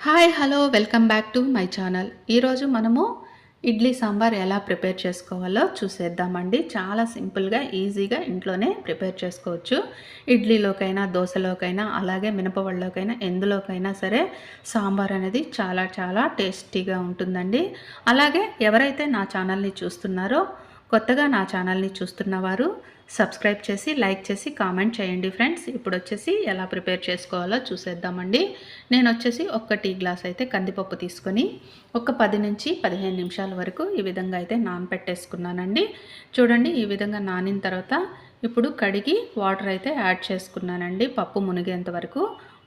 Hi hello welcome back to my channel ఈరోజు మనము ఇడ్లీ సాంబార్ ఎలా ప్రిపేర్ చేసుకోవాలో చూసేద్దామండి. చాలా సింపుల్గా ఈజీగా ఇంట్లోనే ప్రిపేర్ చేసుకోవచ్చు. ఇడ్లీలోకైనా దోశలోకైనా అలాగే మినపవళ్ళలోకైనా ఎందులోకైనా సరే సాంబార్ అనేది చాలా చాలా టేస్టీగా ఉంటుందండి. అలాగే ఎవరైతే నా ఛానల్ని చూస్తున్నారో కొత్తగా నా ఛానల్ని చూస్తున్న వారు సబ్స్క్రైబ్ చేసి లైక్ చేసి కామెంట్ చేయండి ఫ్రెండ్స్. ఇప్పుడు వచ్చేసి ఎలా ప్రిపేర్ చేసుకోవాలో చూసేద్దామండి. నేను వచ్చేసి ఒక్క టీ గ్లాస్ అయితే కందిపప్పు తీసుకొని ఒక పది నుంచి పదిహేను నిమిషాల వరకు ఈ విధంగా అయితే నానపెట్టేసుకున్నానండి చూడండి ఈ విధంగా నానిన తర్వాత ఇప్పుడు కడిగి వాటర్ అయితే యాడ్ చేసుకున్నానండి. పప్పు మునిగేంత వరకు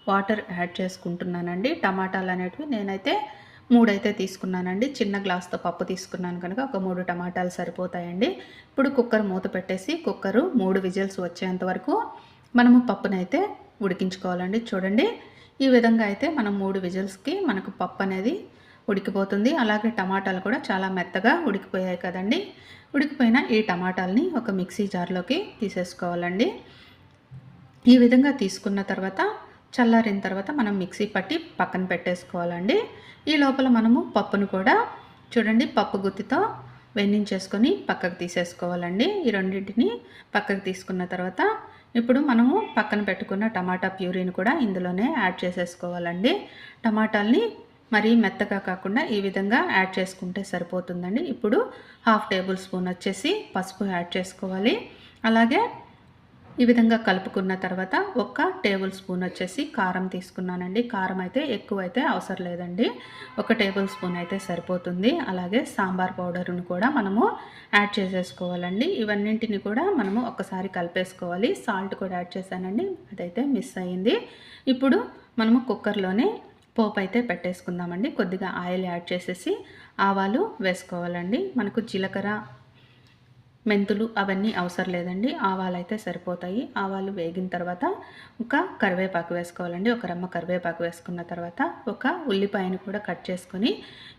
వాటర్ యాడ్ చేసుకుంటున్నానండి. టమాటాలు అనేటివి నేనైతే మూడైతే తీసుకున్నానండి. చిన్న గ్లాస్తో పప్పు తీసుకున్నాను కనుక ఒక మూడు టమాటాలు సరిపోతాయండి. ఇప్పుడు కుక్కర్ మూత పెట్టేసి కుక్కరు మూడు విజిల్స్ వచ్చేంత వరకు మనము పప్పునైతే ఉడికించుకోవాలండి. చూడండి. ఈ విధంగా అయితే మనం మూడు విజిల్స్కి మనకు పప్పు అనేది ఉడికిపోతుంది. అలాగే టమాటాలు కూడా చాలా మెత్తగా ఉడికిపోయాయి కదండి. ఉడికిపోయిన ఈ టమాటాలని ఒక మిక్సీ జార్లోకి తీసేసుకోవాలండి. ఈ విధంగా తీసుకున్న తర్వాత చల్లారిన తర్వాత మనం మిక్సీ పట్టి పక్కన పెట్టేసుకోవాలండి. ఈ లోపల మనము పప్పును కూడా చూడండి పప్పు గుత్తితో వెన్నించేసుకొని పక్కకు తీసేసుకోవాలండి. ఈ రెండింటిని పక్కకు తీసుకున్న తర్వాత ఇప్పుడు మనము పక్కన పెట్టుకున్న టమాటా ప్యూరీని కూడా ఇందులోనే యాడ్ చేసేసుకోవాలండి. టమాటాల్ని మరీ మెత్తగా కాకుండా ఈ విధంగా యాడ్ చేసుకుంటే సరిపోతుందండి. ఇప్పుడు హాఫ్ టేబుల్ స్పూన్ వచ్చేసి పసుపు యాడ్ చేసుకోవాలి. అలాగే ఈ విధంగా కలుపుకున్న తర్వాత ఒక టేబుల్ స్పూన్ వచ్చేసి కారం తీసుకున్నానండి. కారం అయితే ఎక్కువ అయితే అవసరం లేదండి. ఒక టేబుల్ స్పూన్ అయితే సరిపోతుంది. అలాగే సాంబార్ పౌడర్ను కూడా మనము యాడ్ చేసేసుకోవాలండి. ఇవన్నింటిని కూడా మనము ఒకసారి కలిపేసుకోవాలి. సాల్ట్ కూడా యాడ్ చేశానండి. అదైతే మిస్ అయ్యింది. ఇప్పుడు మనము కుక్కర్లోనే పోపు అయితే పెట్టేసుకుందామండి. కొద్దిగా ఆయిల్ యాడ్ చేసేసి ఆవాలు వేసుకోవాలండి. మనకు జీలకర్ర మెంతులు అవన్నీ అవసరం లేదండి. ఆవాలు అయితే సరిపోతాయి. ఆవాలు వేగిన తర్వాత ఒక కరివేపాకు వేసుకోవాలండి. ఒక రమ్మ కరివేపాకు వేసుకున్న తర్వాత ఒక ఉల్లిపాయను కూడా కట్ చేసుకొని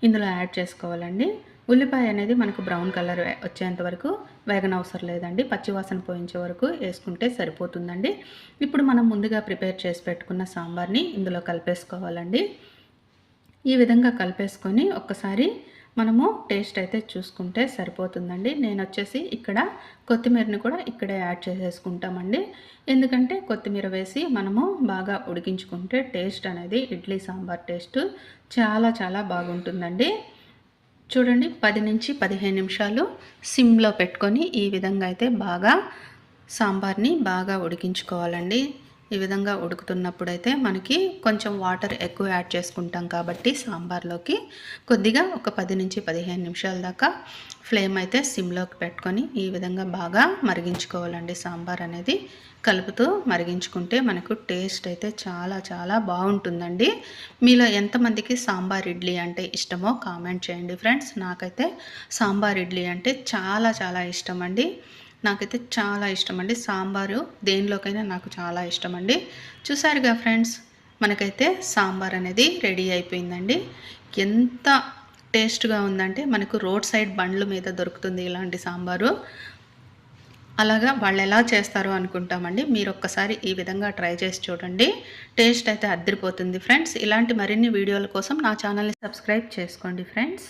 ఇందులో యాడ్ చేసుకోవాలండి. ఉల్లిపాయ అనేది మనకు బ్రౌన్ కలర్ వచ్చేంత వరకు వేగన అవసరం లేదండి. పచ్చివాసన పోయించే వరకు వేసుకుంటే సరిపోతుందండి. ఇప్పుడు మనం ముందుగా ప్రిపేర్ చేసి పెట్టుకున్న సాంబార్ని ఇందులో కలిపేసుకోవాలండి. ఈ విధంగా కలిపేసుకొని ఒక్కసారి మనము టేస్ట్ అయితే చూసుకుంటే సరిపోతుందండి. నేను వచ్చేసి ఇక్కడ కొత్తిమీరని కూడా ఇక్కడే యాడ్ చేసేసుకుంటామండి. ఎందుకంటే కొత్తిమీర వేసి మనము బాగా ఉడికించుకుంటే టేస్ట్ అనేది ఇడ్లీ సాంబార్ టేస్ట్ చాలా చాలా బాగుంటుందండి. చూడండి పది నుంచి పదిహేను నిమిషాలు సిమ్లో పెట్టుకొని ఈ విధంగా అయితే బాగా సాంబార్ని బాగా ఉడికించుకోవాలండి. ఈ విధంగా ఉడుకుతున్నప్పుడైతే మనకి కొంచెం వాటర్ ఎక్కువ యాడ్ చేసుకుంటాం కాబట్టి సాంబార్లోకి కొద్దిగా ఒక పది నుంచి పదిహేను నిమిషాల దాకా ఫ్లేమ్ అయితే సిమ్లోకి పెట్టుకొని ఈ విధంగా బాగా మరిగించుకోవాలండి. సాంబార్ అనేది కలుపుతూ మరిగించుకుంటే మనకు టేస్ట్ అయితే చాలా చాలా బాగుంటుందండి. మీలో ఎంతమందికి సాంబార్ ఇడ్లీ అంటే ఇష్టమో కామెంట్ చేయండి ఫ్రెండ్స్. నాకైతే సాంబార్ ఇడ్లీ అంటే చాలా చాలా ఇష్టం అండి నాకైతే చాలా ఇష్టం అండి సాంబారు దేనిలోకైనా నాకు చాలా ఇష్టం అండి చూసారుగా ఫ్రెండ్స్ మనకైతే సాంబార్ అనేది రెడీ అయిపోయిందండి. ఎంత టేస్ట్గా ఉందంటే మనకు రోడ్ సైడ్ బండ్ల మీద దొరుకుతుంది ఇలాంటి సాంబారు. అలాగా వాళ్ళు ఎలా చేస్తారు అనుకుంటామండి. మీరు ఒక్కసారి ఈ విధంగా ట్రై చేసి చూడండి. టేస్ట్ అయితే అద్దరిపోతుంది ఫ్రెండ్స్. ఇలాంటి మరిన్ని వీడియోల కోసం నా ఛానల్ని సబ్స్క్రైబ్ చేసుకోండి ఫ్రెండ్స్.